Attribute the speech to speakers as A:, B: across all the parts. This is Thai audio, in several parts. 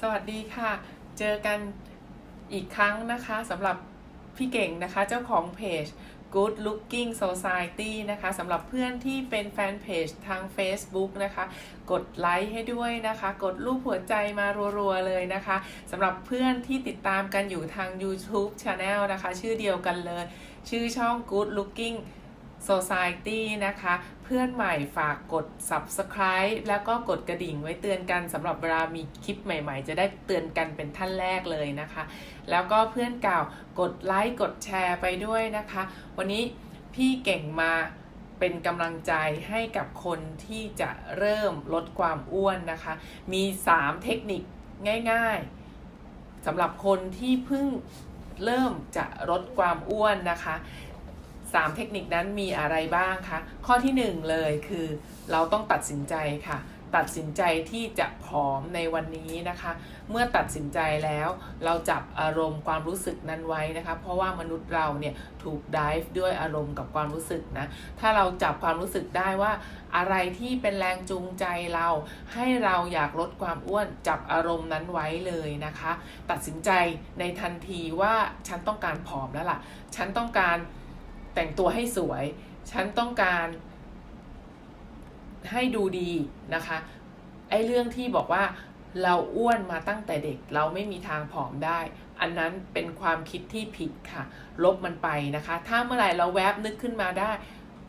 A: สวัสดีค่ะ เจอกันอีกครั้งนะคะสำหรับพี่เก่งนะคะเจ้าของเพจ Good Looking Society นะคะสำหรับเพื่อนที่เป็นแฟนเพจทาง Facebook นะคะ กดไลค์ให้ด้วยนะคะ กดรูปหัวใจมารัวๆเลยนะคะสำหรับเพื่อนที่ติดตามกันอยู่ทาง YouTube Channel นะคะ ชื่อเดียวกันเลย ชื่อช่อง Good Looking Society นะคะ เพื่อนใหม่ฝากกด Subscribe แล้วก็กดกระดิ่งไว้เตือนกันสำหรับเวลามีคลิปใหม่ๆ จะได้เตือนกันเป็นท่านแรกเลยนะคะ แล้วก็เพื่อนเก่ากดไลค์กดแชร์ไปด้วยนะคะ วันนี้พี่เก่งมาเป็นกำลังใจให้กับคนที่จะเริ่มลดความอ้วนนะคะ มี 3 เทคนิคง่ายๆสำหรับคนที่เพิ่งเริ่มจะลดความอ้วนนะคะ 3 เทคนิคนั้นมีอะไรบ้างคะข้อที่ 1 เลยคือเราต้องตัดสินใจค่ะ ตัดสินใจที่จะผอมในวันนี้นะคะ เมื่อตัดสินใจแล้วเราจับอารมณ์ความรู้สึกนั้นไว้นะคะ เพราะว่ามนุษย์เราเนี่ยถูกดิฟด้วยอารมณ์กับความรู้สึกนะ ถ้าเราจับความรู้สึกได้ว่าอะไรที่เป็นแรงจูงใจเรา ให้เราอยากลดความอ้วนจับอารมณ์นั้นไว้เลยนะคะ ตัดสินใจในทันทีว่าฉันต้องการผอมแล้วล่ะ ฉันต้องการ แต่งตัวให้สวย ฉันต้องการให้ดูดีนะคะไอ้เรื่องที่บอกว่าเราอ้วนมาตั้งแต่เด็กเราไม่มีทางผอมได้ อันนั้นเป็นความคิดที่ผิดค่ะ ลบมันไปนะคะ ถ้าเมื่อไหร่เราแวบนึกขึ้นมาได้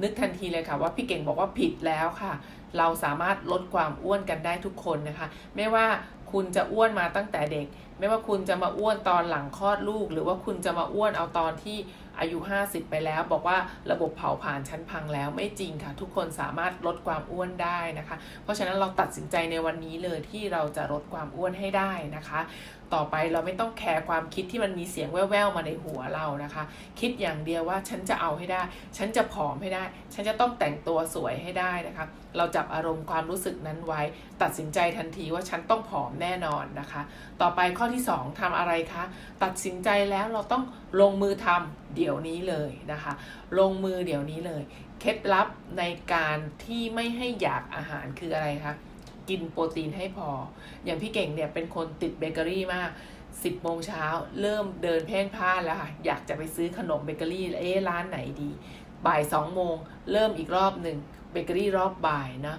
A: นึกทันทีเลยค่ะว่าพี่เก่งบอกว่าผิดแล้วค่ะ เราสามารถลดความอ้วนกันได้ทุกคนนะคะ ไม่ว่าคุณจะอ้วนมาตั้งแต่เด็ก ไม่ว่าคุณจะมาอ้วนตอนหลังคลอดลูก หรือว่าคุณจะมาอ้วนเอาตอนที่ อายุ 50 ไปแล้ว บอกว่าระบบเผาผลาญชั้นพังแล้วไม่จริงค่ะ ทุกคนสามารถลดความอ้วนได้นะคะ เพราะฉะนั้นเราตัดสินใจในวันนี้เลยที่เราจะลดความอ้วนให้ได้นะคะ ต่อไปเราไม่ต้องแคร์ความคิดที่มันมีเสียงแว่วๆมาในหัวเรานะคะ คิดอย่างเดียวว่าฉันจะเอาให้ได้ ฉันจะผอมให้ได้ ฉันจะต้องแต่งตัวสวยให้ได้นะคะ เราจับอารมณ์ความรู้สึกนั้นไว้ ตัดสินใจทันทีว่าฉันต้องผอมแน่นอนนะคะ ต่อไปข้อที่ 2ทำอะไรคะ ตัดสินใจแล้วเราต้องลงมือทำ เดี๋ยวนี้เลยนะคะ ลงมือเดี๋ยวนี้เลย เคล็ดลับในการที่ไม่ให้อยากอาหารคืออะไรคะ กินโปรตีนให้พอ อย่างพี่เก่งเนี่ยเป็นคนติดเบเกอรี่มาก10โมงเช้าเริ่มเดินเพ่นพ่านแล้วค่ะ อยากจะไปซื้อขนมเบเกอรี่เอ๊ร้านไหนดี บ่าย2โมงเริ่มอีกรอบหนึ่งเบเกอรี่รอบบ่ายนะ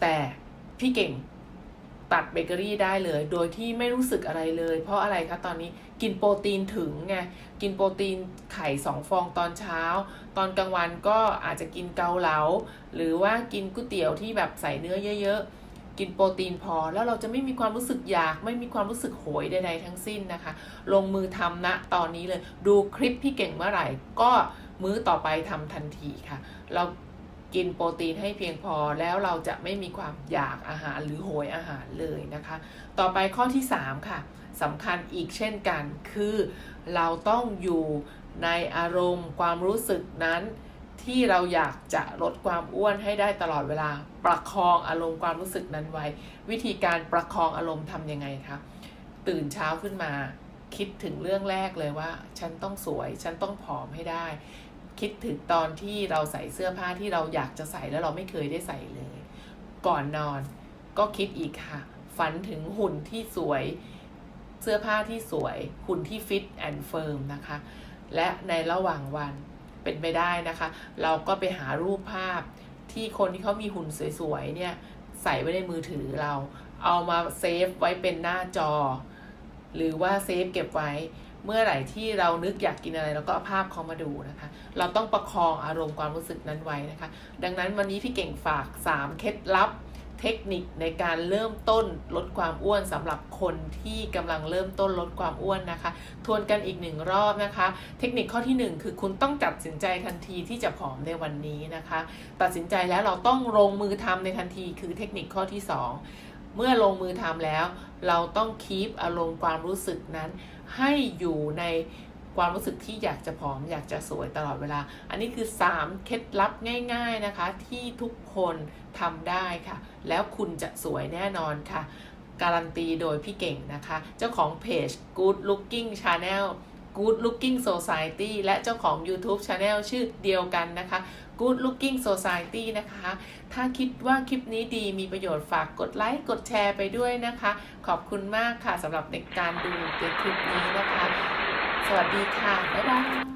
A: แต่พี่เก่ง ตัดเบเกอรี่ได้เลย โดยที่ไม่รู้สึกอะไรเลย เพราะอะไรคะตอนนี้กินโปรตีนถึงไงกินโปรตีนไข่สองฟองตอนเช้า ตอนกลางวันก็อาจจะกินเกาเหลา หรือว่ากินก๋วยเตี๋ยวที่แบบใส่เนื้อเยอะๆ กินโปรตีนพอแล้วเราจะไม่มีความรู้สึกอยาก ไม่มีความรู้สึกโหยใดๆทั้งสิ้นนะคะ ลงมือทำณตอนนี้เลยดูคลิปพี่เก่งเมื่อไหร่ ก็มื้อต่อไปทำทันทีค่ะเรา กินโปรตีนให้เพียงพอแล้วเราจะไม่มีความอยากอาหารหรือโหยอาหารเลยนะคะ ต่อไปข้อที่ 3 ค่ะสำคัญอีกเช่นกันคือเราต้องอยู่ในอารมณ์ความรู้สึกนั้น ที่เราอยากจะลดความอ้วนให้ได้ตลอดเวลา ประคองอารมณ์ความรู้สึกนั้นไว้ วิธีการประคองอารมณ์ทำยังไงคะตื่นเช้าขึ้นมาคิดถึงเรื่องแรกเลยว่า ฉันต้องสวย ฉันต้องผอมให้ได้ คิดถึงตอนที่เราใส่เสื้อผ้าที่เราอยากจะใส่แล้วเราไม่เคยได้ใส่เลย ก่อนนอนก็คิดอีกค่ะ ฝันถึงหุ่นที่สวย เสื้อผ้าที่สวย หุ่นที่ฟิตแอนด์เฟิร์มนะคะ และในระหว่างวันเป็นไปได้นะคะ เราก็ไปหารูปภาพที่คนที่เขามีหุ่นสวยๆเนี่ยใส่ไว้ในมือถือเรา เอามาเซฟไว้เป็นหน้าจอ หรือว่าเซฟเก็บไว้ เมื่อไหร่ที่เรานึกอยากกินอะไรเราก็เอาภาพเขามาดูนะคะ เราต้องประคองอารมณ์ความรู้สึกนั้นไว้นะคะ ดังนั้นวันนี้พี่เก่งฝาก 3 เคล็ดลับเทคนิคในการเริ่มต้นลดความอ้วนสำหรับคนที่กำลังเริ่มต้นลดความอ้วนนะคะ ทวนกันอีกหนึ่งรอบนะคะ เทคนิคข้อที่ 1 คือคุณต้องตัดสินใจทันทีที่จะผอมในวันนี้นะคะ ตัดสินใจแล้วเราต้องลงมือทำในทันทีคือเทคนิคข้อที่ 2 เมื่อลงมือทำแล้ว เราต้องคีปอารมณ์ความรู้สึกนั้น ให้อยู่ในความรู้สึกที่อยากจะผอมอยากจะสวยตลอดเวลา อันนี้คือ 3 เคล็ดลับง่าย ๆนะคะ ที่ทุกคนทำได้ค่ะ แล้วคุณจะสวยแน่นอนค่ะ การันตีโดยพี่เก่งนะคะ เจ้าของเพจ Good Looking Channel Good Looking Society และเจ้าของ YouTube Channel ชื่อเดียวกันนะคะ Good Looking Society นะคะ ถ้าคิดว่าคลิปนี้ดีมีประโยชน์ฝากกดไลค์ กดแชร์ไปด้วยนะคะ ขอบคุณมากค่ะสำหรับในการดูในคลิปนี้นะคะ สวัสดีค่ะ บ๊ายบาย